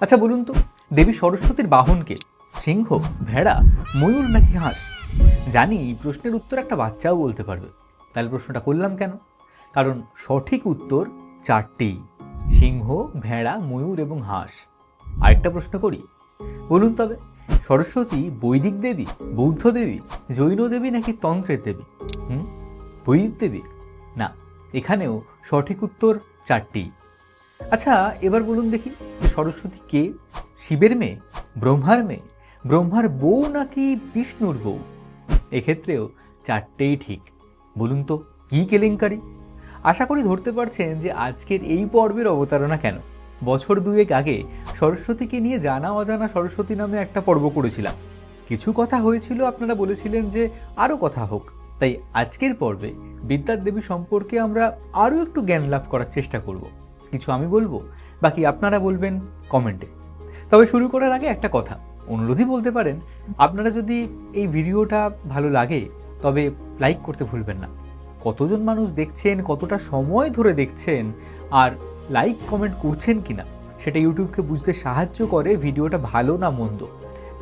আচ্ছা বলুন তো, দেবী সরস্বতীর বাহনকে, সিংহ, ভেড়া, ময়ূর নাকি হাঁস? জানি প্রশ্নের উত্তর একটা বাচ্চাও বলতে পারবে। তাহলে প্রশ্নটা করলাম কেন? কারণ সঠিক উত্তর চারটেই, সিংহ, ভেড়া, ময়ূর এবং হাঁস। আরেকটা প্রশ্ন করি। বলুন তবে, সরস্বতী বৈদিক দেবী, বৌদ্ধ দেবী, জৈন দেবী নাকি তন্ত্রের দেবী? হুম, বৈদিক দেবী? না, এখানেও সঠিক উত্তর চারটেই। আচ্ছা এবার বলুন দেখি, সরস্বতী কে? শিবের মেয়ে? ব্রহ্মার মেয়ে? ব্রহ্মার বউ নাকি বিষ্ণুর বউ? এক্ষেত্রেও চারটেই ঠিক। বলুন তো, কী কেলেঙ্কারি? আশা করি ধরতে পারছেন যে আজকের এই পর্বের অবতারণা কেন? বছর দুয়েক আগে সরস্বতীকে নিয়ে জানা অজানা সরস্বতী নামে একটা পর্ব করেছিলাম। কিছু কথা হয়েছিল, আপনারা বলেছিলেন যে আরও কথা হোক। তাই আজকের পর্বে বিদ্যার দেবী সম্পর্কে আমরা আরও একটু জ্ঞান লাভ করার চেষ্টা করব। কিছু আমি বলব, বাকি আপনারা বলবেন কমেন্টে। তবে শুরু করার আগে একটা কথা, অনুরোধই বলতে পারেন, আপনারা যদি এই ভিডিওটা ভালো লাগে, তবে লাইক করতে ভুলবেন না। কতজন মানুষ দেখছেন, কতটা সময় ধরে দেখছেন, আর লাইক কমেন্ট করছেন কিনা, সেটা ইউটিউবকে বুঝতে সাহায্য করে ভিডিওটা ভালো না মন্দ।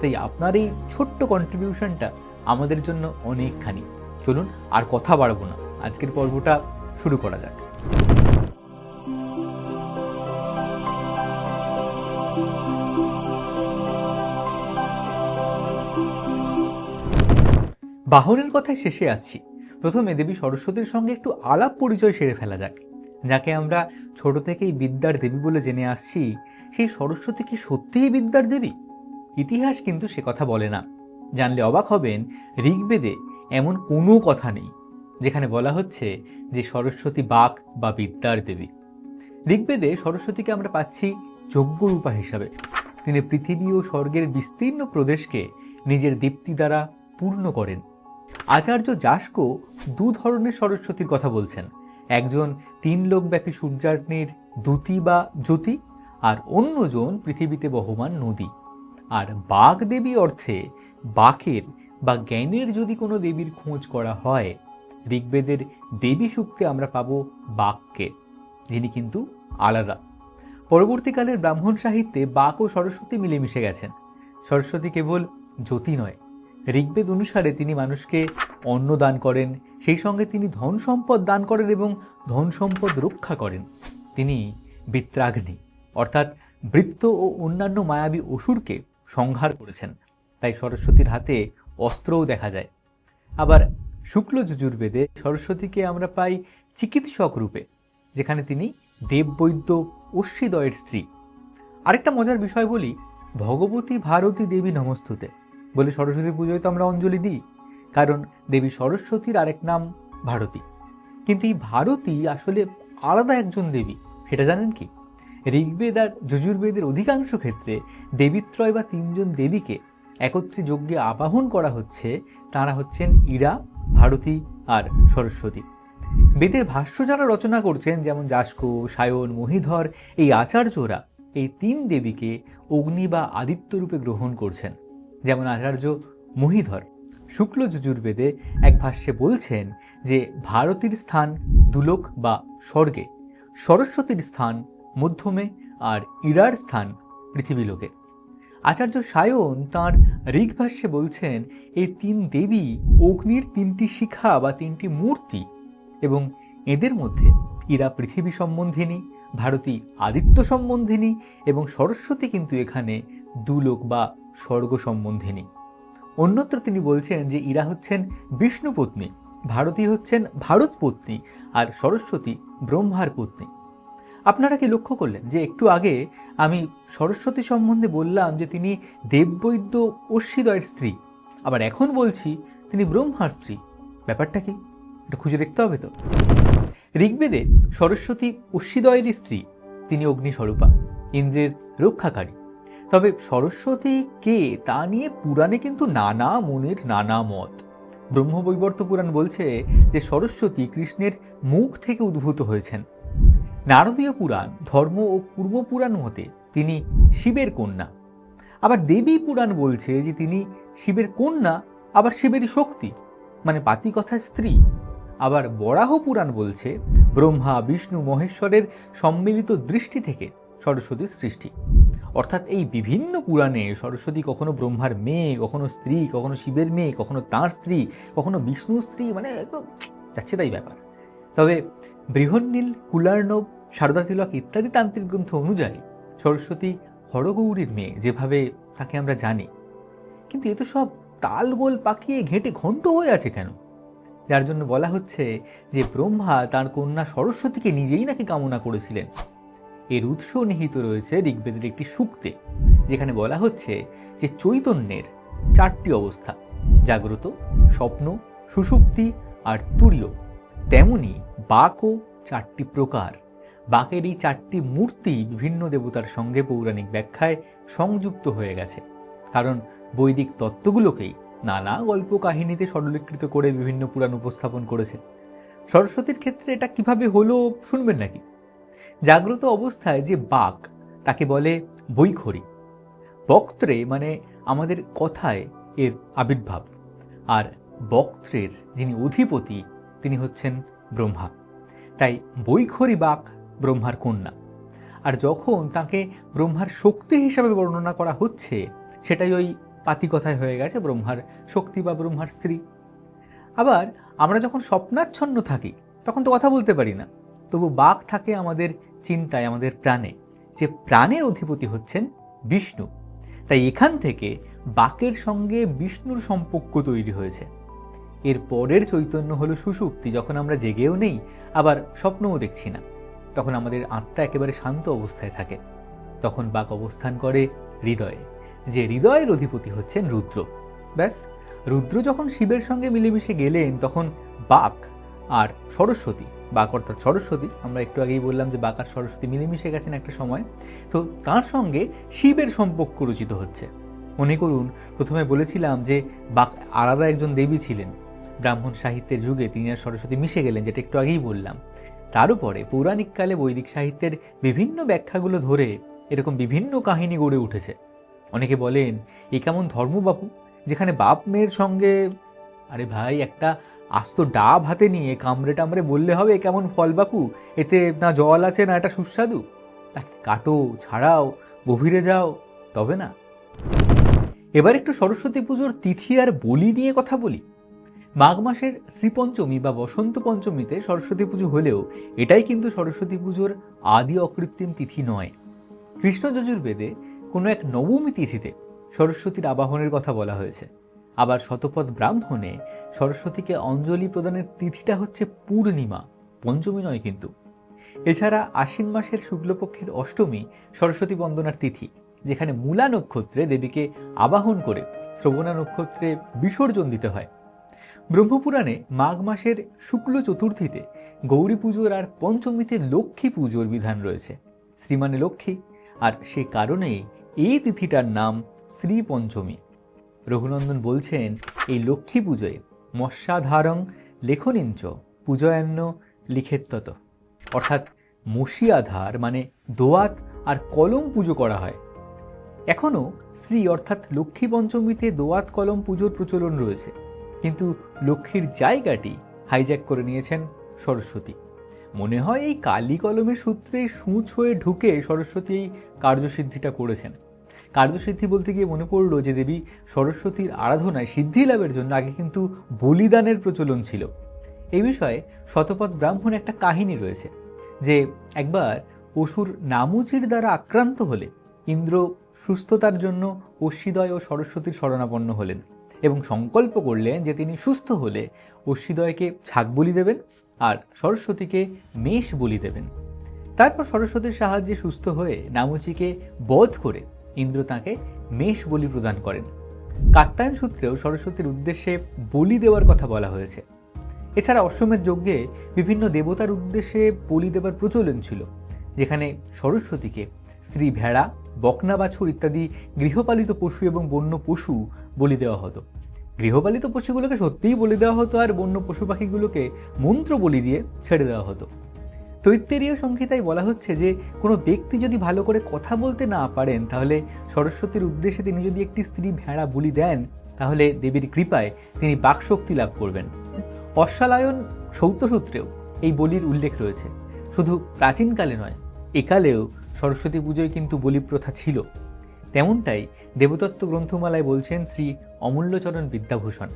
তাই আপনার এই ছোট্ট কন্ট্রিবিউশনটা আমাদের জন্য অনেকখানি। চলুন আর কথা বাড়বো না, আজকের পর্বটা শুরু করা যাক। বাহনের কথায় শেষে আসছি। প্রথমে দেবী সরস্বতীর সঙ্গে একটু আলাপ পরিচয় সেরে ফেলা যাক। যাকে আমরা ছোট থেকেই বিদ্যার দেবী বলে জেনে আসছি সেই সরস্বতী কি সত্যিই বিদ্যার দেবী? ইতিহাস কিন্তু সে কথা বলে না। জানলে অবাক হবেন, ঋগ্বেদে এমন কোনো কথা নেই, যেখানে বলা হচ্ছে যে সরস্বতী বাক বা বিদ্যার দেবী। ঋগ্বেদে সরস্বতীকে আমরা পাচ্ছি যজ্ঞরূপা হিসাবে। তিনি পৃথিবী ও স্বর্গের বিস্তীর্ণ প্রদেশকে নিজের দীপ্তি দ্বারা পূর্ণ করেন। আচার্য যাস্ক দু ধরনের সরস্বতীর কথা বলছেন। একজন তিন লোকব্যাপী সূর্যাগ্নির দ্যুতি বা জ্যোতি, আর অন্যজন পৃথিবীতে বহমান নদী। আর বাঘ দেবী অর্থে বাকের বা জ্ঞানের যদি কোনো দেবীর খোঁজ করা হয়, ঋগ্বেদের দেবী সূক্তে আমরা পাব বাঘকে, যিনি কিন্তু আলাদা পরবর্তীকালের ব্রাহ্মণ সাহিত্যে বাক ও সরস্বতী মিলেমিশে গেছেন। সরস্বতী কেবল জ্যোতি নয় ঋগ্বেদ অনুসারে তিনি মানুষকে অন্ন দান করেন, সেই সঙ্গে তিনি ধন সম্পদ দান করেন এবং ধন সম্পদ রক্ষা করেন। তিনি বিত্রাগ্নি, অর্থাৎ বৃত্ত ও অন্যান্য মায়াবী অসুরকে সংহার করেছেন। তাই সরস্বতীর হাতে অস্ত্রও দেখা যায়। আবার শুক্ল যজুর্বেদে সরস্বতীকে আমরা পাই চিকিৎসক রূপে, যেখানে তিনি দেববৈদ্য অশ্বীদয়ের স্ত্রী। আরেকটা মজার বিষয় বলি, ভগবতী ভারতী দেবী নমস্তুতে। বলে সরস্বতী পুজোয় তো আমরা অঞ্জলি দিই, কারণ দেবী সরস্বতীর আরেক নাম ভারতী। কিন্তু এই ভারতী আসলে আলাদা একজন দেবী, সেটা জানেন কি? ঋগ্বেদ আর যজুর্বেদের অধিকাংশ ক্ষেত্রে দেবীত্রয় বা তিনজন দেবীকে একত্রে যজ্ঞে আবাহন করা হচ্ছে, তারা হচ্ছেন ইরা, ভারতী আর সরস্বতী। বেদের ভাষ্য যারা রচনা করছেন, যেমন যাস্ক, সায়ন, মহিধর, এই আচার্যরা এই তিন দেবীকে অগ্নি বা আদিত্য রূপে গ্রহণ করছেন। যেমন আচার্য মহিধর শুক্ল যজুর্বেদে এক ভাষ্যে বলছেন যে, ভারতীর স্থান দুলোক বা স্বর্গে, সরস্বতীর স্থান মধ্যমে আর ইরার স্থান পৃথিবীলোকে। আচার্য সায়ন তাঁর ঋগ্ভাষ্যে বলছেন এই তিন দেবী, অগ্নির তিনটি শিখা বা তিনটি মূর্তি এবং এদের মধ্যে ইরা পৃথিবী সম্বন্ধিনী, ভারতী আদিত্য সম্বন্ধিনী এবং সরস্বতী কিন্তু এখানে দুলোক বা স্বর্গ সম্বন্ধিনী অন্যত্র তিনি বলছেন যে ইরা হচ্ছেন বিষ্ণুপত্নী ভারতী হচ্ছেন ভারত পত্নী আর সরস্বতী ব্রহ্মার পত্নী। আপনারা কি লক্ষ্য করলেন যে একটু আগে আমি সরস্বতী সম্বন্ধে বললাম যে তিনি দেববৈদ্য অশ্বীদয়ের স্ত্রী, আবার এখন বলছি তিনি ব্রহ্মার স্ত্রী। ব্যাপারটা কি? এটা খুঁজে দেখতে হবে তো। ঋগ্বেদে সরস্বতী অশ্বীদয়েরই স্ত্রী, তিনি অগ্নিস্বরূপা, ইন্দ্রের রক্ষাকারী। তবে সরস্বতী কে তা নিয়ে পুরাণে কিন্তু নানা মনের নানা মত। ব্রহ্মবৈবর্ত পুরাণ বলছে যে সরস্বতী কৃষ্ণের মুখ থেকে উদ্ভূত হয়েছেন। নারদীয় পুরাণ ধর্ম ও পূর্ব পুরাণ মতে তিনি শিবের কন্যা। আবার দেবী পুরাণ বলছে যে তিনি শিবের কন্যা, আবার শিবেরই শক্তি মানে পাতিকথার স্ত্রী। আবার বরাহ পুরাণ বলছে ব্রহ্মা, বিষ্ণু, মহেশ্বরের সম্মিলিত দৃষ্টি থেকে সরস্বতীর সৃষ্টি। অর্থাৎ এই বিভিন্ন পুরাণে সরস্বতী কখনো ব্রহ্মার মেয়ে, কখনো স্ত্রী, কখনো শিবের মেয়ে, কখনো তাঁর স্ত্রী, কখনো বিষ্ণুর স্ত্রী মানে একদম যাচ্ছে তাই ব্যাপার। তবে বৃহন্নীল, কুলার্ণব, সারদা তিলক ইত্যাদি তান্ত্রিক গ্রন্থ অনুযায়ী সরস্বতী হরগৌরীর মেয়ে যেভাবে তাকে আমরা জানি, কিন্তু এ তো সব তালগোল পাকিয়ে ঘেঁটে ঘন্ট হয়ে আছে কেন? যার জন্য বলা হচ্ছে যে ব্রহ্মা তার কন্যা সরস্বতীকে নিজেই নাকি কামনা করেছিলেন। এর উৎস নিহিত রয়েছে ঋগ্বেদের একটি সূক্তে, যেখানে বলা হচ্ছে যে চৈতন্যের চারটি অবস্থা, জাগ্রত, স্বপ্ন সুষুপ্তি আর তুরীয়। তেমনি বাকও চারটি প্রকার। বাকের এই চারটি মূর্তি বিভিন্ন দেবতার সঙ্গে পৌরাণিক ব্যাখ্যায় সংযুক্ত হয়ে গেছে। কারণ বৈদিক তত্ত্বগুলোকেই নানা গল্প কাহিনীতে সরলীকৃত করে বিভিন্ন পুরাণ উপস্থাপন করেছে সরস্বতীর ক্ষেত্রে এটা কীভাবে হলো শুনবেন নাকি? জাগ্রত অবস্থায় যে বাক, তাকে বলে বৈখরি। বক্ত্রে মানে আমাদের কথায় এর আবির্ভাব। আর বক্ত্রের যিনি অধিপতি, তিনি হচ্ছেন ব্রহ্মা। তাই বৈখরি বাক ব্রহ্মার কন্যা। আর যখন তাকে ব্রহ্মার শক্তি হিসাবে বর্ণনা করা হচ্ছে, সেটাই ওই পাতি কথায় হয়ে গেছে, ব্রহ্মার শক্তি বা ব্রহ্মার স্ত্রী। আবার আমরা যখন স্বপ্নাচ্ছন্ন থাকি, তখন তো কথা বলতে পারি না। তবু বাঘ থাকে আমাদের চিন্তায়, আমাদের প্রাণে। যে প্রাণের অধিপতি হচ্ছেন বিষ্ণু। তাই এখান থেকে বাকের সঙ্গে বিষ্ণুর সম্পর্ক তৈরি হয়েছে। এর পরের চৈতন্য হলো সুষুপ্তি যখন আমরা জেগেও নেই, আবার স্বপ্নও দেখছি না। তখন আমাদের আত্মা একেবারে শান্ত অবস্থায় থাকে। তখন বাক অবস্থান করে হৃদয়ে, যে হৃদয়ের অধিপতি হচ্ছেন রুদ্র। ব্যাস, রুদ্র যখন শিবের সঙ্গে মিলেমিশে গেলেন, তখন বাক আর সরস্বতী বাক অর্থাৎ সরস্বতী, আমরা একটু আগেই বললাম যে বাক আর সরস্বতী মিলেমিশে গেছেন একটা সময়। তো তার সঙ্গে শিবের সম্পর্ক রচিত হচ্ছে। মনে করুন, প্রথমে বলেছিলাম যে বাক, আলাদা একজন দেবী ছিলেন। ব্রাহ্মণ সাহিত্যের যুগে তিনি আর সরস্বতী মিশে গেলেন, যেটা একটু আগেই বললাম। তার উপরে পৌরাণিককালে বৈদিক সাহিত্যের বিভিন্ন ব্যাখ্যাগুলো ধরে এরকম বিভিন্ন কাহিনী গড়ে উঠেছে। অনেকে বলেন, এ কেমন ধর্মবাপু, যেখানে বাপ মেয়ের সঙ্গে, আরে ভাই, একটা আস্ত ডাব হাতে নিয়ে কামড়ে টামড়ে বললে হবে কেমন ফল বাপু? এতে না জল আছে না এটা সুস্বাদু? তাকে কাটো, ছাড়াও, গভীরে যাও, তবে না। এবার একটু সরস্বতী পুজোর তিথি আর বলি নিয়ে কথা বলি। মাঘ মাসের শ্রীপঞ্চমী বা বসন্ত পঞ্চমীতে সরস্বতী পুজো হলেও এটাই কিন্তু সরস্বতী পুজোর আদি অকৃত্রিম তিথি নয়। কৃষ্ণ যজুর্বেদে কোনো এক নবমী তিথিতে সরস্বতীর আবাহনের কথা বলা হয়েছে। আবার শতপথ ব্রাহ্মণে সরস্বতীকে অঞ্জলি প্রদানের তিথিটা হচ্ছে পূর্ণিমা, পঞ্চমী নয় কিন্তু। এছাড়া আশ্বিন মাসের শুক্লপক্ষের অষ্টমী সরস্বতী বন্দনার তিথি, যেখানে মূলা নক্ষত্রে দেবীকে আবাহন করে শ্রবণা নক্ষত্রে বিসর্জন দিতে হয়। ব্রহ্মপুরাণে মাঘ মাসের শুক্ল চতুর্থীতে গৌরী পুজোর আর পঞ্চমীতে লক্ষ্মী পুজোর বিধান রয়েছে। শ্রীমানে লক্ষ্মী, আর সে কারণেই এই তিথিটার নাম শ্রী পঞ্চমী রঘুনন্দন বলছেন, এই লক্ষ্মী পুজোয় মৎস্যাধারং লেখনিঞ্চ পূজয়ান্য লিখেত্তত অর্থাৎ মসিয়াধার মানে দোয়াত আর কলম পুজো করা হয়। এখনও শ্রী অর্থাৎ লক্ষ্মী পঞ্চমীতে দোয়াত কলম পুজোর প্রচলন রয়েছে। কিন্তু লক্ষ্মীর জায়গাটি হাইজ্যাক করে নিয়েছেন সরস্বতী। মনে হয় এই কালি কলমের সূত্রে সূচ হয়ে ঢুকে সরস্বতী এই কার্যসিদ্ধিটা করেছেন। কার্যসিদ্ধি বলতে গিয়ে মনে পড়ল যে দেবী সরস্বতীর আরাধনায় সিদ্ধি লাভের জন্য আগে কিন্তু বলিদানের প্রচলন ছিল। এই বিষয়ে শতপথ ব্রাহ্মণ একটা কাহিনী রয়েছে যে একবার অসুর নামুচির দ্বারা আক্রান্ত হলে ইন্দ্র সুস্থতার জন্য অশ্বীদয় ও সরস্বতীর শরণাপন্ন হলেন এবং সংকল্প করলেন যে তিনি সুস্থ হলে অশ্বীদয়কে ছাগ বলি দেবেন আর সরস্বতীকে মেষ বলি দেবেন। তারপর সরস্বতীর সাহায্যে সুস্থ হয়ে নামুচিকে বধ করে ইন্দ্র তাঁকে মেষ বলি প্রদান করেন। কাত্তায়ন সূত্রেও সরস্বতীর উদ্দেশ্যে বলি দেওয়ার কথা বলা হয়েছে। এছাড়া অশ্বমেধ যজ্ঞে বিভিন্ন দেবতার উদ্দেশ্যে বলি দেওয়ার প্রচলন ছিল, যেখানে সরস্বতীকে স্ত্রী ভেড়া, বকনা বাছুর ইত্যাদি গৃহপালিত পশু এবং বন্য পশু বলি দেওয়া হতো। গৃহপালিত পশুগুলোকে সত্যিই বলি দেওয়া হতো আর বন্য পশু পাখিগুলোকে মন্ত্র বলি দিয়ে ছেড়ে দেওয়া হতো। তৈত্তেরীয় সংহিতায় বলা হচ্ছে যে, কোনো ব্যক্তি যদি ভালো করে কথা বলতে না পারেন, তাহলে সরস্বতীর উদ্দেশ্যে তিনি যদি একটি স্ত্রী ভেড়া বলি দেন, তাহলে দেবীর কৃপায় তিনি বাকশক্তি লাভ করবেন। অশ্বালায়ন সৌত্যসূত্রেও এই বলির উল্লেখ রয়েছে। শুধু প্রাচীনকালে নয়, একালেও সরস্বতী পুজোয় কিন্তু বলি প্রথা ছিল। তেমনটাই দেবতত্ত্ব গ্রন্থমালায় বলছেন শ্রী অমূল্যচরণ বিদ্যাভূষণ।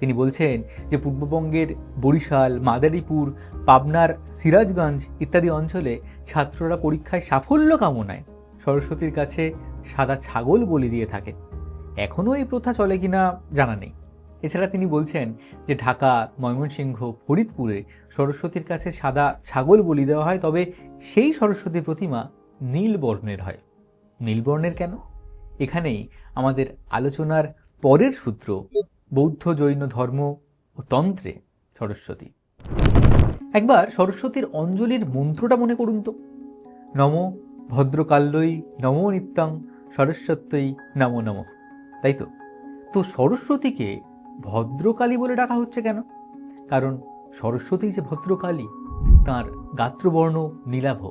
তিনি বলছেন যে পূর্ববঙ্গের বরিশাল, মাদারীপুর, পাবনার সিরাজগঞ্জ ইত্যাদি অঞ্চলে ছাত্ররা পরীক্ষায় সাফল্য কামনায় সরস্বতীর কাছে সাদা ছাগল বলি দিয়ে থাকে। এখনও এই প্রথা চলে কিনা জানা নেই। এছাড়া তিনি বলছেন যে ঢাকা, ময়মনসিংহ, ফরিদপুরে সরস্বতীর কাছে সাদা ছাগল বলি দেওয়া হয়, তবে সেই সরস্বতী প্রতিমা নীল বর্ণের হয়। নীল বর্ণের কেন? এখানেই আমাদের আলোচনার পরের সূত্র বৌদ্ধ জৈন ধর্ম ও তন্ত্রে সরস্বতী। একবার সরস্বতীর অঞ্জলির মন্ত্রটা মনে করুন তো। নম ভদ্রকাল্যই নমো নিত্যং সরস্বত্যই নমো নম। তাই তো? তো সরস্বতীকে ভদ্রকালী বলে ডাকা হচ্ছে কেন? কারণ সরস্বতী যে ভদ্রকালী, তাঁর গাত্রবর্ণ নীলাভ।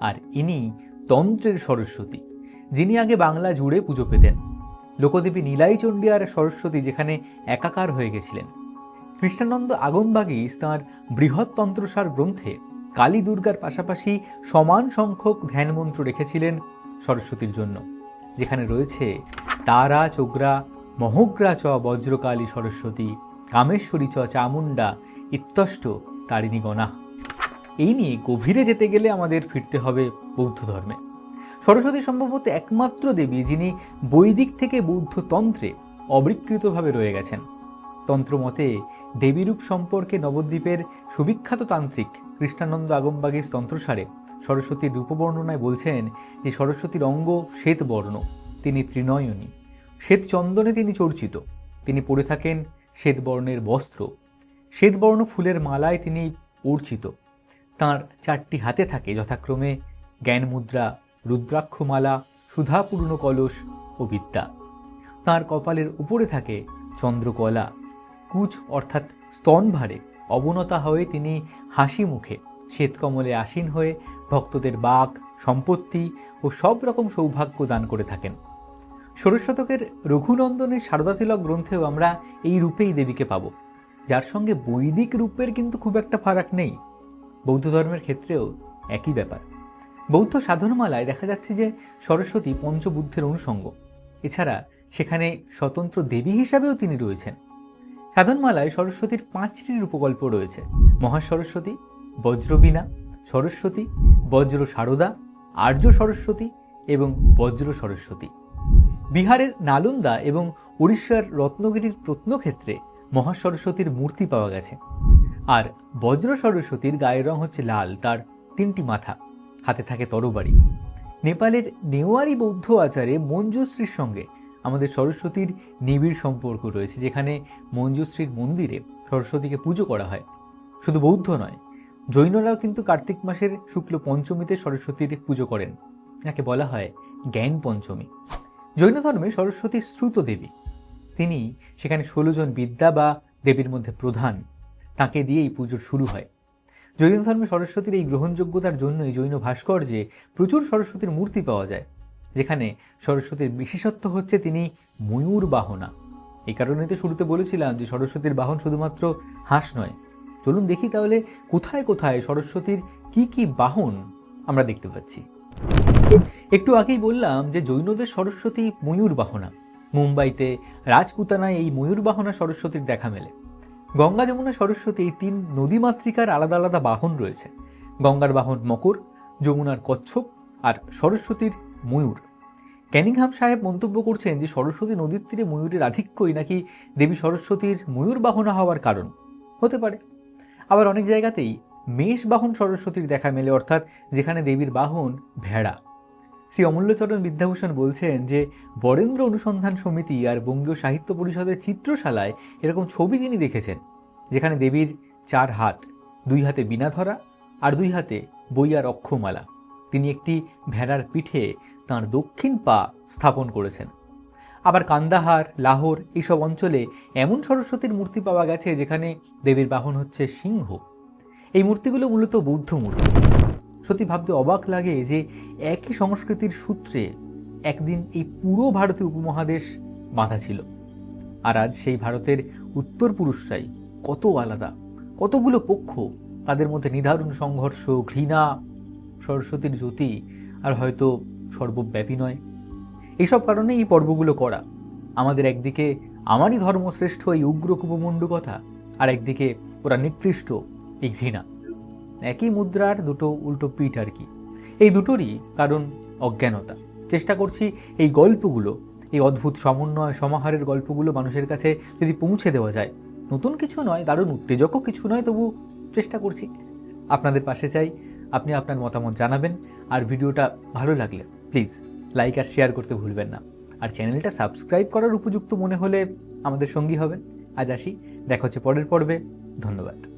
আর ইনি তন্ত্রের সরস্বতী, যিনি আগে বাংলা জুড়ে পুজো পেতেন। লোকদেবী নীলাই চণ্ডী আর সরস্বতী যেখানে একাকার হয়ে গেছিলেন। কৃষ্ণানন্দ আগমবাগীস তাঁর বৃহৎ তন্ত্রসার গ্রন্থে কালী দুর্গার পাশাপাশি সমান সংখ্যক ধ্যানমন্ত্র রেখেছিলেন সরস্বতীর জন্য, যেখানে রয়েছে তারা, চোগরা, মহগ্রা চ, বজ্রকালী সরস্বতী, কামেশ্বরী চ, চামুণ্ডা, ইত্যষ্ট, তারিণী গণা। এই নিয়ে গভীরে যেতে গেলে আমাদের ফিরতে হবে বৌদ্ধ ধর্মে। সরস্বতী সম্ভবত একমাত্র দেবী যিনি বৈদিক থেকে বৌদ্ধ তন্ত্রে অবিকৃতভাবে রয়ে গেছেন। তন্ত্রমতে দেবীরূপ সম্পর্কে নবদ্বীপের সুবিখ্যাত তান্ত্রিক কৃষ্ণানন্দ আগমবাগের তন্ত্রসারে সরস্বতীর রূপবর্ণনায় বলছেন যে সরস্বতীর অঙ্গ শ্বেতবর্ণ, তিনি ত্রিনয়নী। শ্বেত চন্দনে তিনি চর্চিত। তিনি পরে থাকেন শ্বেতবর্ণের বস্ত্র। শ্বেতবর্ণ ফুলের মালায় তিনি অর্চিত। তাঁর চারটি হাতে থাকে, যথাক্রমে জ্ঞান মুদ্রা রুদ্রাক্ষমালা, সুধাপূর্ণ কলস ও বিদ্যা। তাঁর কপালের উপরে থাকে চন্দ্রকলা। কুচ অর্থাৎ স্তনভারে অবনতা হয়ে তিনি হাসি মুখে, শ্বেতকমলে আসীন হয়ে ভক্তদের বাক, সম্পত্তি ও সব রকম সৌভাগ্য দান করে থাকেন। ষোড়শ শতকের রঘুনন্দনের সারদা তিলক গ্রন্থেও আমরা এই রূপেই দেবীকে পাব। যার সঙ্গে বৈদিক রূপের কিন্তু খুব একটা ফারাক নেই। বৌদ্ধ ধর্মের ক্ষেত্রেও একই ব্যাপার। বৌদ্ধ সাধনমালায় দেখা যাচ্ছে যে সরস্বতী পঞ্চবুদ্ধের অনুষঙ্গ এছাড়া সেখানে স্বতন্ত্র দেবী হিসাবেও তিনি রয়েছেন। সাধনমালায় সরস্বতীর পাঁচটি রূপকল্প রয়েছে। মহাসরস্বতী, বজ্রবীণা সরস্বতী বজ্র সারদা আর্য সরস্বতী এবং বজ্র সরস্বতী। বিহারের নালন্দা এবং উড়িষ্যার রত্নগিরির প্রত্নক্ষেত্রে মহাসরস্বতীর মূর্তি পাওয়া গেছে। আর বজ্র সরস্বতীর গায়ের রং হচ্ছে লাল, তার তিনটি মাথা। হাতে থাকে তরবারি। নেপালের নেওয়ারি বৌদ্ধ আচারে মঞ্জুশ্রীর সঙ্গে আমাদের সরস্বতীর নিবিড় সম্পর্ক রয়েছে, যেখানে মঞ্জুশ্রীর মন্দিরে সরস্বতীকে পুজো করা হয়। শুধু বৌদ্ধ নয়, জৈনরাও কিন্তু কার্তিক মাসের শুক্ল পঞ্চমীতে সরস্বতীর পুজো করেন, যাকে বলা হয় জ্ঞান পঞ্চমী। জৈন ধর্মে সরস্বতী শ্রুত দেবী। তিনি সেখানে ষোলো জন বিদ্যা বা দেবীর মধ্যে প্রধান। তাকে দিয়েই পুজোর শুরু হয়। জৈন ধর্মে সরস্বতীর এই গ্রহণযোগ্যতার জন্যই জৈন ভাস্কর্যে প্রচুর সরস্বতীর মূর্তি পাওয়া যায়, যেখানে সরস্বতীর বিশেষত্ব হচ্ছে তিনি ময়ূর বাহনা। এই কারণে তো শুরুতে বলেছিলাম যে সরস্বতীর বাহন শুধুমাত্র হাঁস নয়। চলুন দেখি তাহলে কোথায় কোথায় সরস্বতীর কি কি বাহন আমরা দেখতে পাচ্ছি। একটু আগেই বললাম যে জৈনদের সরস্বতী ময়ূর বাহনা। মুম্বাইতে রাজপুতানায় এই ময়ূর বাহনা সরস্বতীর দেখা মেলে। গঙ্গা যমুনা সরস্বতী এই তিন নদীমাতৃকার আলাদা আলাদা বাহন রয়েছে। গঙ্গার বাহন মকর, যমুনার কচ্ছপ আর সরস্বতীর ময়ূর। ক্যানিংহাম সাহেব মন্তব্য করছেন যে সরস্বতী নদীর তীরে ময়ূরের আধিক্যই নাকি দেবী সরস্বতীর ময়ূর বাহনা হওয়ার কারণ। হতে পারে। আবার অনেক জায়গাতেই মেষ বাহন সরস্বতীর দেখা মেলে, অর্থাৎ যেখানে দেবীর বাহন ভেড়া। শ্রী অমূল্যচরণ বিদ্যাভূষণ বলছেন যে, বরেন্দ্র অনুসন্ধান সমিতি আর বঙ্গীয় সাহিত্য পরিষদের চিত্রশালায় এরকম ছবি তিনি দেখেছেন, যেখানে দেবীর চার হাত, দুই হাতে বিনা ধরা আর দুই হাতে বই আর অক্ষমালা। তিনি একটি ভেড়ার পিঠে তাঁর দক্ষিণ পা স্থাপন করেছেন। আবার কান্দাহার, লাহোর এইসব অঞ্চলে এমন সরস্বতীর মূর্তি পাওয়া গেছে যেখানে দেবীর বাহন হচ্ছে সিংহ। এই মূর্তিগুলো মূলত বৌদ্ধ মূর্তি। সত্যি ভাবতে অবাক লাগে যে একই সংস্কৃতির সূত্রে একদিন এই পুরো ভারতীয় উপমহাদেশ বাঁধা ছিল। আর আজ সেই ভারতের উত্তর পুরুষরাই কত আলাদা, কতগুলো পক্ষ, তাদের মধ্যে নিধারুণ সংঘর্ষ, ঘৃণা, সরস্বতীর জ্যোতি আর হয়তো সর্বব্যাপী নয়। এইসব কারণে এই পর্বগুলো করা। আমাদের একদিকে আমারই ধর্মশ্রেষ্ঠ এই উগ্র কথা আর একদিকে ওরা নিকৃষ্ট এই ঘৃণা। একই মুদ্রার দুটো উল্টো পিঠ আর কি। এই দুটোরই কারণ অজ্ঞানতা। চেষ্টা করছি এই গল্পগুলো, এই অদ্ভুত সমন্বয়, সমাহারের গল্পগুলো মানুষের কাছে যদি পৌঁছে দেওয়া যায়, নতুন কিছু নয়, দারুণ উত্তেজকও কিছু নয়, তবু চেষ্টা করছি। আপনাদের পাশে চাই, আপনি আপনার মতামত জানাবেন, আর ভিডিওটা ভালো লাগলে প্লিজ লাইক আর শেয়ার করতে ভুলবেন না। আর চ্যানেলটা সাবস্ক্রাইব করার উপযুক্ত মনে হলে আমাদের সঙ্গী হবেন। আজ আসি, দেখা হচ্ছে পরের পর্বে। ধন্যবাদ।